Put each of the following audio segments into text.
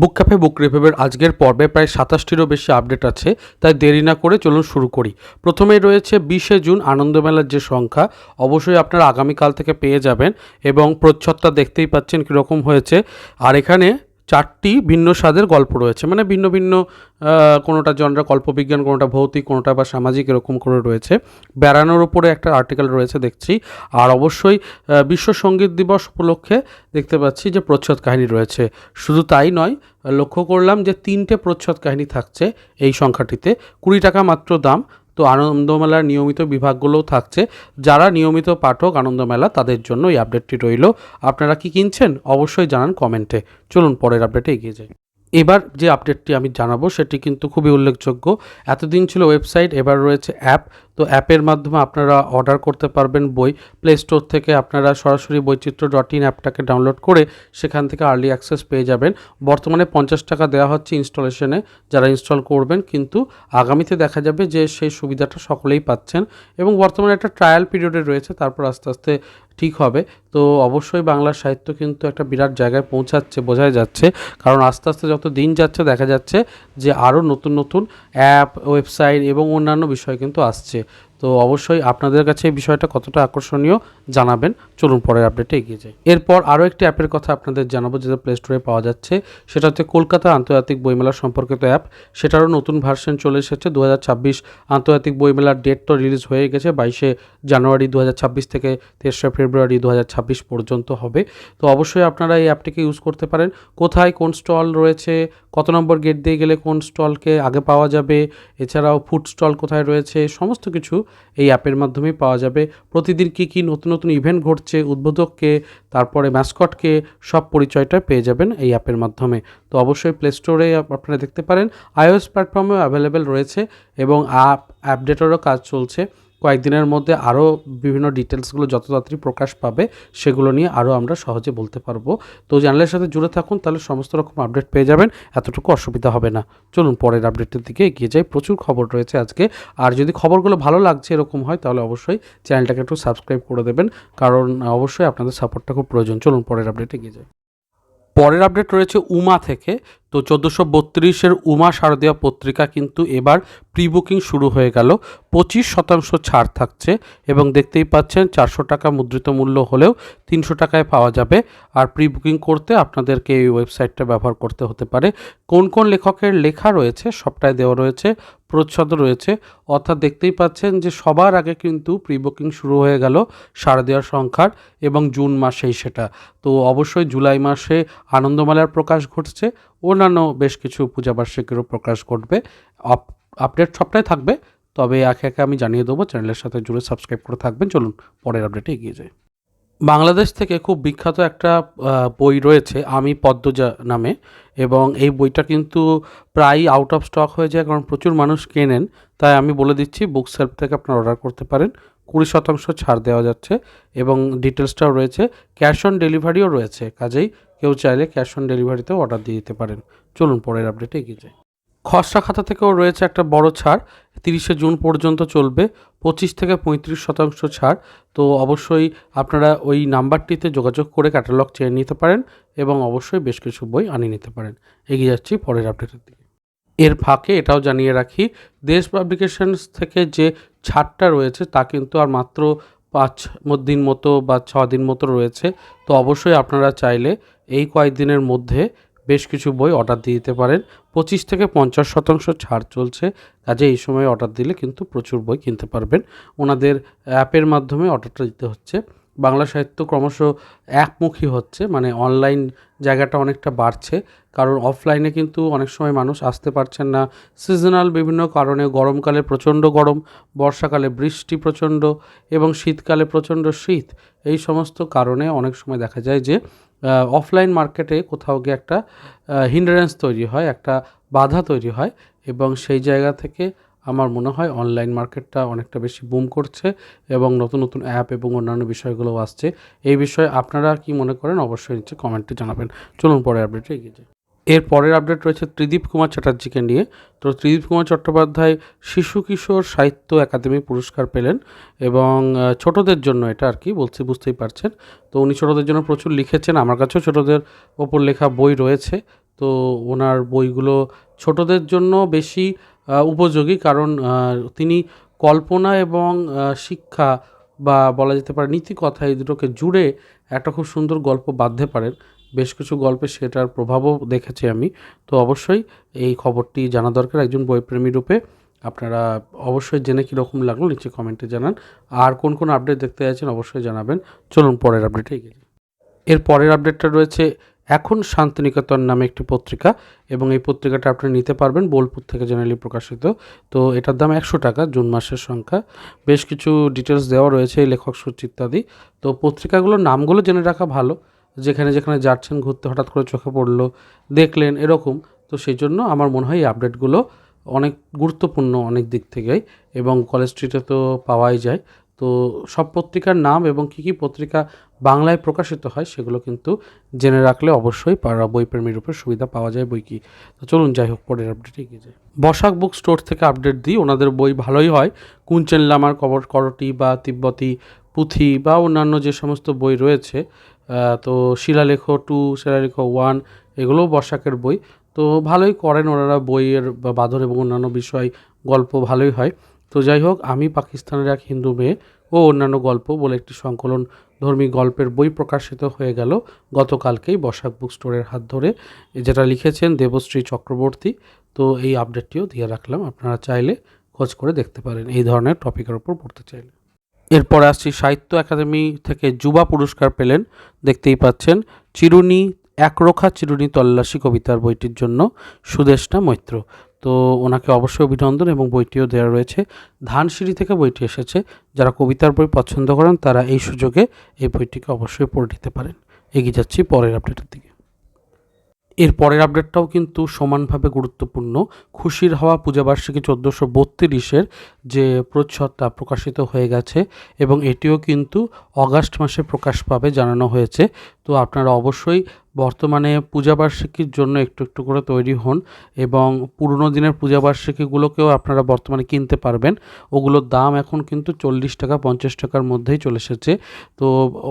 বুক cafe বুক রিভিউয়ের আজকের পর্বে প্রায় সাতাশটিরও বেশি আপডেট আছে, তাই দেরি না করে চলুন শুরু করি। প্রথমেই রয়েছে বিশে জুন আনন্দমেলার যে সংখ্যা, অবশ্যই আপনারা আগামীকাল থেকে পেয়ে যাবেন এবং প্রচ্ছদটা দেখতেই পাচ্ছেন কীরকম হয়েছে। আর এখানে চারটি ভিন্ন স্বাদের গল্প রয়েছে। মানে ভিন্ন ভিন্ন কোনোটা জনরা কল্পবিজ্ঞান, কোনোটা ভৌতিক, কোনোটা বা সামাজিক এরকম করে রয়েছে। বেড়ানোর উপরে একটা আর্টিকেল রয়েছে দেখছি। আর অবশ্যই বিশ্ব সংগীত দিবস উপলক্ষে দেখতে পাচ্ছি যে প্রচ্ছদ কাহিনী রয়েছে। শুধু তাই নয়, লক্ষ্য করলাম যে তিনটে প্রচ্ছদ কাহিনী থাকছে এই সংখ্যাটিতে। কুড়ি টাকা মাত্র দাম তো আনন্দমেলার নিয়মিত বিভাগগুলোও থাকছে। যারা নিয়মিত পাঠক আনন্দমেলা, তাদের জন্য এই আপডেটটি রইল। আপনারা কি কিনছেন? অবশ্যই জানান কমেন্টে। চলুন পরের আপডেটে এগিয়ে যাই। এবার যে আপডেটটি আমি জানাব সেটি কিন্তু খুবই উল্লেখযোগ্য। এতদিন ছিল ওয়েবসাইট এবার রয়েছে অ্যাপ তো অ্যাপের মাধ্যমে আপনারা অর্ডার করতে পারবেন বই। প্লে স্টোর থেকে আপনারা সরাসরি বৈচিত্র্য ডট ইন অ্যাপটাকে ডাউনলোড করে সেখান থেকে আর্লি অ্যাক্সেস পেয়ে যাবেন। বর্তমানে পঞ্চাশ টাকা দেওয়া হচ্ছে ইনস্টলেশনে যারা ইনস্টল করবেন। কিন্তু আগামীতে দেখা যাবে যে সেই সুবিধাটা সকলেই পাচ্ছেন। এবং বর্তমানে একটা ট্রায়াল পিরিয়ডে রয়েছে, তারপর আস্তে আস্তে ঠিক হবে। তো অবশ্যই বাংলা সাহিত্য কিন্তু একটা বিরাট জায়গায় পৌঁছাচ্ছে, বোঝাই যাচ্ছে। কারণ আস্তে আস্তে যত দিন যাচ্ছে, দেখা যাচ্ছে যে আরও নতুন নতুন অ্যাপ, ওয়েবসাইট এবং অন্যান্য বিষয় কিন্তু আসছে। তো অবশ্যই আপনাদের কাছে এই বিষয়টা কতটা আকর্ষণীয় জানাবেন। চলুন পরের আপডেটে এগিয়ে যাই। এরপর আরও একটি অ্যাপের কথা আপনাদের জানাব যেটা প্লে স্টোরে পাওয়া যাচ্ছে। সেটা হচ্ছে কলকাতা আন্তর্জাতিক বইমেলা সম্পর্কিত অ্যাপ সেটারও নতুন ভার্সন চলে এসেছে দু হাজার ছাব্বিশ। আন্তর্জাতিক বইমেলার ডেট তো রিলিজ হয়ে গেছে বাইশে জানুয়ারি দু হাজার ছাব্বিশ থেকে তেসরা ফেব্রুয়ারি দু হাজার ছাব্বিশ পর্যন্ত হবে। তো অবশ্যই আপনারা এই অ্যাপটিকে ইউজ করতে পারেন। কোথায় কোন স্টল রয়েছে, কত নম্বর গেট দিয়ে গেলে কোন স্টলকে আগে পাওয়া যাবে, এছাড়াও ফুড স্টল কোথায় রয়েছে, সমস্ত কিছু এই অ্যাপের মাধ্যমেই পাওয়া যাবে। প্রতিদিন কী কী নতুন নতুন ইভেন্ট ঘটছে, উদ্বোধককে, তারপরে ম্যাসকটকে সব পরিচয়টা পেয়ে যাবেন এই অ্যাপের মাধ্যমে। তো অবশ্যই প্লে স্টোরে আপনারা দেখতে পারেন। আইওএস প্ল্যাটফর্মেও অ্যাভেলেবেল রয়েছে এবং অ্যাপ আপডেটেরও কাজ চলছে। কয়েকদিনের মধ্যে আরও বিভিন্ন ডিটেলসগুলো যত তাড়াতাড়ি প্রকাশ পাবে, সেগুলো নিয়ে আরও আমরা সহজে বলতে পারব। তো চ্যানেলের সাথে জুড়ে থাকুন, তাহলে সমস্ত রকম আপডেট পেয়ে যাবেন, এতটুকু অসুবিধা হবে না। চলুন পরের আপডেটের দিকে এগিয়ে যাই। প্রচুর খবর রয়েছে আজকে। আর যদি খবরগুলো ভালো লাগছে এরকম হয়, তাহলে অবশ্যই চ্যানেলটাকে একটু সাবস্ক্রাইব করে দেবেন, কারণ অবশ্যই আপনাদের সাপোর্টটা খুব প্রয়োজন। চলুন পরের আপডেটে এগিয়ে যাই। পরের আপডেট রয়েছে উমা থেকে। তো চোদ্দোশো বত্রিশের উমা শারদীয়া পত্রিকা কিন্তু এবার প্রি বুকিং শুরু হয়ে গেল। পঁচিশ শতাংশ ছাড় থাকছে এবং দেখতেই পাচ্ছেন চারশো টাকা মুদ্রিত মূল্য হলেও তিনশো টাকায় পাওয়া যাবে। আর প্রি বুকিং করতে আপনাদেরকে এই ওয়েবসাইটটা ব্যবহার করতে হতে পারে। কোন কোন লেখকের লেখা রয়েছে, সবটাই দেওয়া রয়েছে, প্রচ্ছদ রয়েছে। অর্থাৎ দেখতেই পাচ্ছেন যে সবার আগে কিন্তু প্রি বুকিং শুরু হয়ে গেল শারদীয় সংখ্যার এবং জুন মাসেই সেটা। তো অবশ্যই জুলাই মাসে আনন্দমেলার প্রকাশ ঘটছে। অন্যান্য বেশ কিছু পূজাবার্ষিকীরও প্রকাশ ঘটবে। আপ- আপডেট সবটাই থাকবে, তবে একে একে আমি জানিয়ে দেবো। চ্যানেলের সাথে জুড়ে সাবস্ক্রাইব করে থাকবেন। চলুন পরের আপডেটে এগিয়ে যাই। বাংলাদেশ থেকে খুব বিখ্যাত একটা বই রয়েছে আমি পদ্মজা নামে, এবং এই বইটা কিন্তু প্রায় আউট অফ স্টক হয়ে যায়, কারণ প্রচুর মানুষ কেনেন। তাই আমি বলে দিচ্ছি বুক সেলফ থেকে আপনারা অর্ডার করতে পারেন। কুড়ি শতাংশ ছাড় দেওয়া যাচ্ছে, এবং ডিটেলসটাও রয়েছে। ক্যাশ অন ডেলিভারিও রয়েছে, কাজেই কেউ চাইলে ক্যাশ অন ডেলিভারিতেও অর্ডার দিয়ে দিতে পারেন। চলুন, পরের আপডেটে এগিয়ে যাই। খসড়া খাতা থেকেও রয়েছে একটা বড় ছাড়। তিরিশে জুন পর্যন্ত চলবে, পঁচিশ থেকে পঁয়ত্রিশ শতাংশ ছাড়। তো অবশ্যই আপনারা ওই নাম্বারটিতে যোগাযোগ করে ক্যাটালগ চেয়ে নিতে পারেন এবং অবশ্যই বেশ কিছু বই আনিয়ে নিতে পারেন। এগিয়ে যাচ্ছি পরের আপডেটের দিকে। এর ফাঁকে এটাও জানিয়ে রাখি, দেশ পাবলিকেশনস থেকে যে ছাড়টা রয়েছে তা কিন্তু আর মাত্র পাঁচ দিন মতো বা ছ দিন মতো রয়েছে। তো অবশ্যই আপনারা চাইলে এই কয়েকদিনের মধ্যে বেশ কিছু বই অর্ডার দিয়ে দিতে পারেন। পঁচিশ থেকে পঞ্চাশ শতাংশ ছাড় চলছে। কাজে এই সময় অর্ডার দিলে কিন্তু প্রচুর বই কিনতে পারবেন। ওনাদের অ্যাপের মাধ্যমে অর্ডারটা দিতে হচ্ছে। বাংলা সাহিত্য ক্রমশ একমুখী হচ্ছে মানে অনলাইন জায়গাটা অনেকটা বাড়ছে। কারণ অফলাইনে কিন্তু অনেক সময় মানুষ আসতে পারছেন না। সিজনাল বিভিন্ন কারণে গরমকালে প্রচণ্ড গরম, বর্ষাকালে বৃষ্টি প্রচণ্ড এবং শীতকালে প্রচণ্ড শীত। এই সমস্ত কারণে অনেক সময় দেখা যায় যে অফলাইন মার্কেটে কোথাও গিয়ে একটা হিন্ডারেন্স তৈরি হয়, একটা বাধা তৈরি হয় এবং সেই জায়গা থেকে আমার মনে হয় অনলাইন মার্কেটটা অনেকটা বেশি বুম করছে এবং নতুন নতুন অ্যাপ এবং অন্যান্য বিষয়গুলোও আসছে। এই বিষয়ে আপনারা কি মনে করেন অবশ্যই নিচ্ছে কমেন্টে জানাবেন। চলুন পরে আপডেটে এগিয়ে যাই। এর পরের আপডেট রয়েছে ত্রিদীপ কুমার চ্যাটার্জিকে নিয়ে। তো ত্রিদীপ কুমার চট্টোপাধ্যায় শিশু কিশোর সাহিত্য একাডেমি পুরস্কার পেলেন এবং ছোটদের জন্য এটা আর কি, বলছি বুঝতেই পারছেন। তো উনি ছোটদের জন্য প্রচুর লিখেছেন, আমার কাছেও ছোটদের ওপর লেখা বই রয়েছে। তো ওনার বইগুলো ছোটদের জন্য বেশি উপযোগী কারণ তিনি কল্পনা এবং শিক্ষা বা বলা যেতে পারে নীতিকথা এই দুটোকে জুড়ে একটা খুব সুন্দর গল্প বাঁধতে পারেন। বেশ কিছু গল্পে সেটার প্রভাবও দেখেছি আমি। তো অবশ্যই এই খবরটি জানা দরকার একজন বইপ্রেমী রূপে। আপনারা অবশ্যই জেনে কীরকম লাগল নিচে কমেন্টে জানান। আর কোন কোন আপডেট দেখতে চাইছেন অবশ্যই জানাবেন। চলুন পরের আপডেটে এগিয়ে এর পরের আপডেটটা রয়েছে এখন শান্তিনিকেতন নামে একটি পত্রিকা এবং এই পত্রিকাটা আপনি নিতে পারবেন বোলপুর থেকে জেনারেলি প্রকাশিত। তো এটার দাম একশো টাকা জুন মাসের সংখ্যা। বেশ কিছু ডিটেলস দেওয়া রয়েছে লেখক সূচি ইত্যাদি তো পত্রিকাগুলোর নামগুলো জেনে রাখা ভালো। যেখানে যেখানে যাচ্ছেন, ঘুরতে হঠাৎ করে চোখে পড়ল, দেখলেন এরকম, তো সেই জন্য আমার মনে হয় এই আপডেটগুলো অনেক গুরুত্বপূর্ণ অনেক দিক থেকেই এবং কলেজ স্ট্রিটে তো পাওয়াই যায়। তো সব পত্রিকার নাম এবং কী কী পত্রিকা বাংলায় প্রকাশিত হয় সেগুলো কিন্তু জেনে রাখলে অবশ্যই পারা বইপ্রেমীর উপর সুবিধা পাওয়া যায় বই কি। তো চলুন যাই হোক, পরের আপডেটে এগিয়ে যাই। বসাক বুক স্টোর থেকে আপডেট দিই, ওনাদের বই ভালোই হয়। কুঞ্চেন লামার কবর, করটি বা তিব্বতী পুঁথি বা অন্যান্য যে সমস্ত বই রয়েছে তো শিলালেখ টু শিলালেখ ওয়ান এগুলোও বসাকের বই। তো ভালোই করেন ওনারা বইয়ের বা বাঁধন এবং অন্যান্য বিষয়, গল্প ভালোই হয়। তো যাই হোক, আমি পাকিস্তানের এক হিন্দু মেয়ে ও অন্যান্য গল্প বলে একটি সংকলন ধর্মী গল্পের বই প্রকাশিত হয়ে গেল গতকালকেই বসাক বুক স্টোরের হাত ধরে। যেটা লিখেছেন দেবশ্রী চক্রবর্তী। তো এই আপডেটটিও দিয়ে রাখলাম। আপনারা চাইলে খোঁজ করে দেখতে পারেন। এই ধরনের টপিকের ওপর পড়তে চাইলে। এরপরে আসছি সাহিত্য একাডেমি থেকে যুবা পুরস্কার পেলেন, দেখতেই পাচ্ছেন, চিরুনি, একরোখা চিরুনি তল্লাশি কবিতার বইটির জন্য সুদেষ্টা মৈত্র। তো ওনাকে অবশ্যই অভিনন্দন এবং বইটিও দেওয়া রয়েছে। ধানসিঁড়ি থেকে বইটি এসেছে। যারা কবিতার বই পছন্দ করেন, তারা এই সুযোগে এই বইটিকে অবশ্যই পড়ে নিতে পারেন। এগিয়ে যাচ্ছি পরের আপডেটের দিকে। এর পরের আপডেটটাও কিন্তু সমানভাবে গুরুত্বপূর্ণ। খুশির হওয়া পূজাবার্ষিকী চোদ্দোশো বত্রিশের যে প্রচ্ছদটা প্রকাশিত হয়ে গেছে এবং এটিও কিন্তু অগাস্ট মাসে প্রকাশ পাবে জানানো হয়েছে। তো আপনারা অবশ্যই বর্তমানে পূজাবার্ষিকীর জন্য একটু একটু করে তৈরি হন এবং পুরনো দিনের পূজাবার্ষিকীগুলোকেও আপনারা বর্তমানে কিনতে পারবেন। ওগুলোর দাম এখন কিন্তু চল্লিশ টাকা, পঞ্চাশ টাকার মধ্যেই চলে এসেছে। তো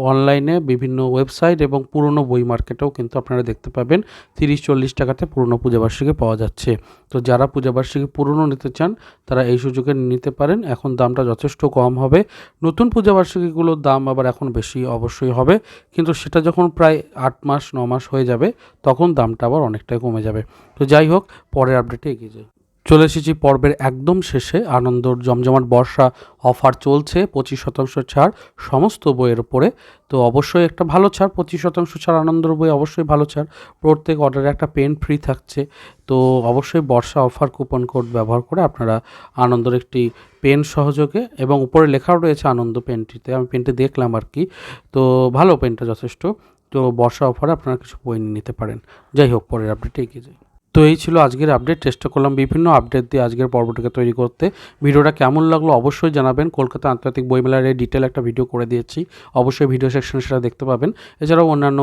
অনলাইনে বিভিন্ন ওয়েবসাইট এবং পুরনো বই মার্কেটেও কিন্তু আপনারা দেখতে পাবেন, তিরিশ চল্লিশ টাকাতে পুরনো পূজাবার্ষিকী পাওয়া যাচ্ছে। তো যারা পূজাবার্ষিকী পুরনো নিতে চান, তারা এই সুযোগে নিতে পারেন। এখন দামটা যথেষ্ট কম হবে। নতুন পূজাবার্ষিকীগুলোর দাম আবার এখন বেশি অবশ্যই হবে। কিন্তু সেটা যখন প্রায় আট মাস, ন মাস হয়ে যাবে, তখন দামটা আবার অনেকটাই কমে যাবে। তো যাই হোক, পরের আপডেটে এগিয়ে যাই। চলে এসেছি পর্বের একদম শেষে। আনন্দর জমজমাট বর্ষা অফার চলছে, পঁচিশ শতাংশ ছাড় সমস্ত বইয়ের উপরে। তো অবশ্যই একটা ভালো ছাড়, পঁচিশ শতাংশ ছাড়, আনন্দর বই অবশ্যই ভালো ছাড়। প্রত্যেক অর্ডারে একটা পেন ফ্রি থাকছে। তো অবশ্যই বর্ষা অফার কুপন কোড ব্যবহার করে আপনারা আনন্দর একটি পেন সহযোগে এবং উপরে লেখাও রয়েছে আনন্দ পেনটিতে আমি পেনটি দেখলাম আর কি। তো ভালো পেনটা যথেষ্ট। তো বর্ষা অফারে আপনারা কিছু বই নিতে পারেন। যাই হোক, পরের আপডেটে এগিয়ে যাই। তো এই ছিল আজকের আপডেট চেষ্টা করলাম বিভিন্ন আপডেট দিয়ে আজকের পর্বটিকে তৈরি করতে। ভিডিওটা কেমন লাগল অবশ্যই জানাবেন। কলকাতা আন্তর্জাতিক বইমেলার এই ডিটেল একটা ভিডিও করে দিয়েছি। অবশ্যই ভিডিও সেকশনে সেটা দেখতে পাবেন। এছাড়াও অন্যান্য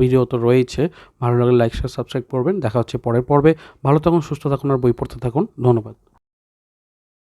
ভিডিও তো রয়েছে ভালো লাগলে লাইক শেয়ার সাবস্ক্রাইব করবেন। দেখা হচ্ছে পরের পর্বে। ভালো থাকুন, সুস্থ থাকুন আর বই পড়তে থাকুন। ধন্যবাদ।